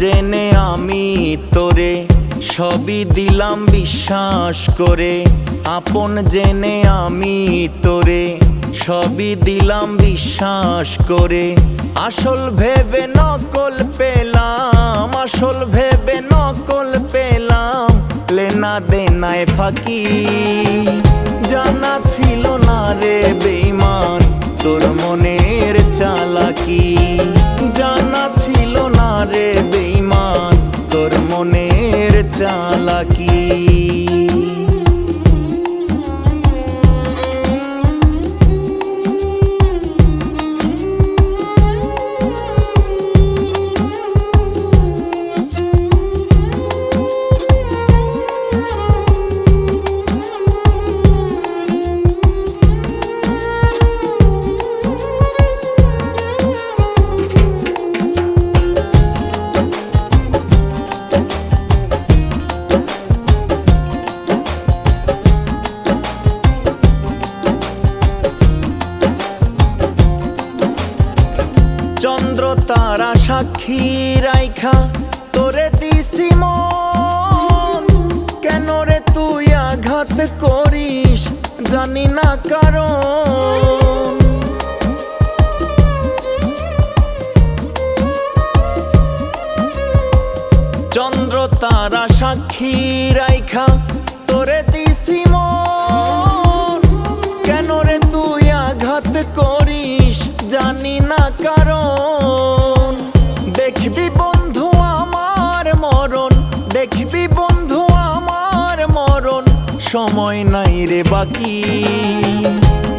জেনে আমি তোরে, সবই দিলাম বিশ্বাস করে। আপন জেনে আমি তোরে, সবই দিলাম বিশ্বাস করে। আসল ভেবে নকল পেলাম, আসল ভেবে নকল পেলাম। লেনা দেনায় ফাঁকি, জানা ছিল না রে বেইমান তোর মনের চালাকি চন্দ্র তারা সাক্ষী রাইখা, তোরে দিছি মন। কেন রে তুই আঘাত করিস? জানি না কারণ। চন্দ্র তারা সাক্ষী রাইখা, তোরে দেখবি বন্ধু আমার মরণ। সময় নাই রে বাকি।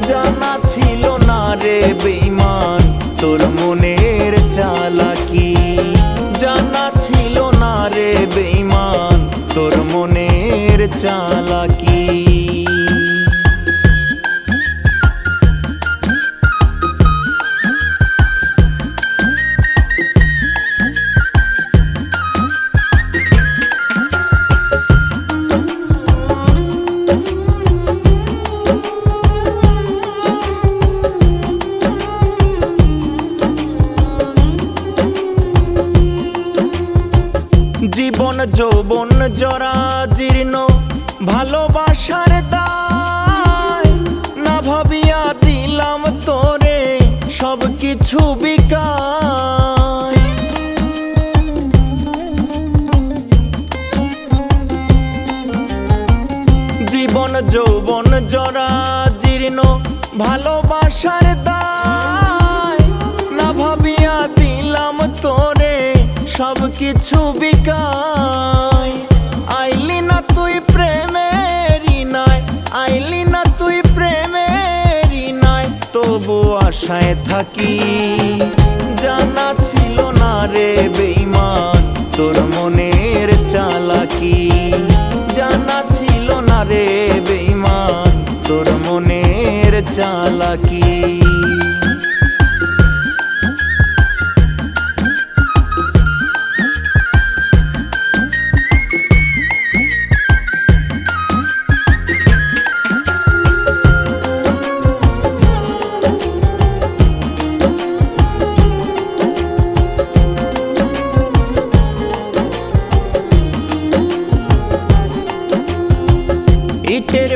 জানা ছিল না রে বেইমান তোর মনের চালাকি। জানা ছিল না রে বেইমান তোর মনের চালাকি। যৌবন জরা জীর্ণ, ভালোবাসার দায়। না ভাবিয়া দিলাম তোরে সব কিছু জীবন যৌবন জরা জীর্ণ, ভালোবাসার দায়। না ভাবিয়া দিলাম তোরে সব কিছু বিকায়। আশায় থাকি। জানা ছিল না রে বেইমান তোর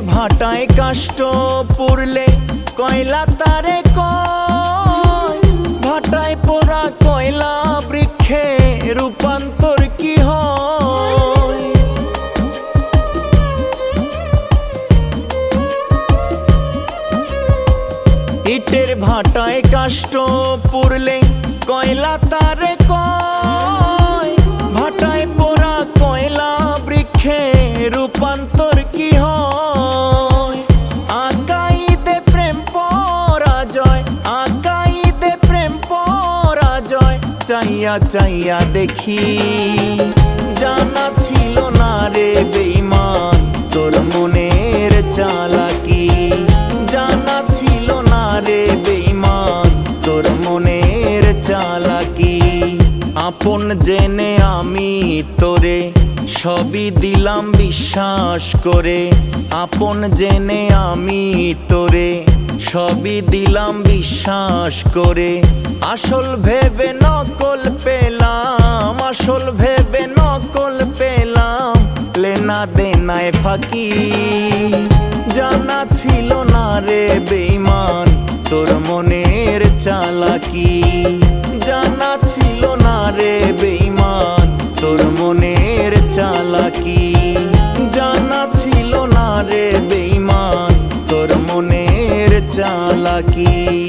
ভাটায় কাষ্ট পুরলে কয়লা তারে কয়? ভাটায় পোড়া কয়লা বৃক্ষে রূপান্তর কি হয়? ইটের ভাটায় কাষ্ট পুরলে কয়লা তারে কয়? ভাটায় পোড়া কয়লা বৃক্ষে রূপান্তর চাইয়া চাইয়া দেখি। জানা ছিল না রে বেইমান তোর মনের চালাকি। জানা ছিল না রে বেইমান তোর মনের চালাকি। আপন জেনে আমি তোরে সবই দিলাম বিশ্বাস করে। আপন জেনে আমি তোরে সবই দিলাম বিশ্বাস করে। আসল ভেবে নকল পেলাম, আসল ভেবে নকল পেলাম। লেনা দেনায় ফাঁকি, জানা ছিল না রে বেইমান তোর মনের চালাকি। জানা ছিল না রে বেইমান তোর মনের চালাকি। চালাকি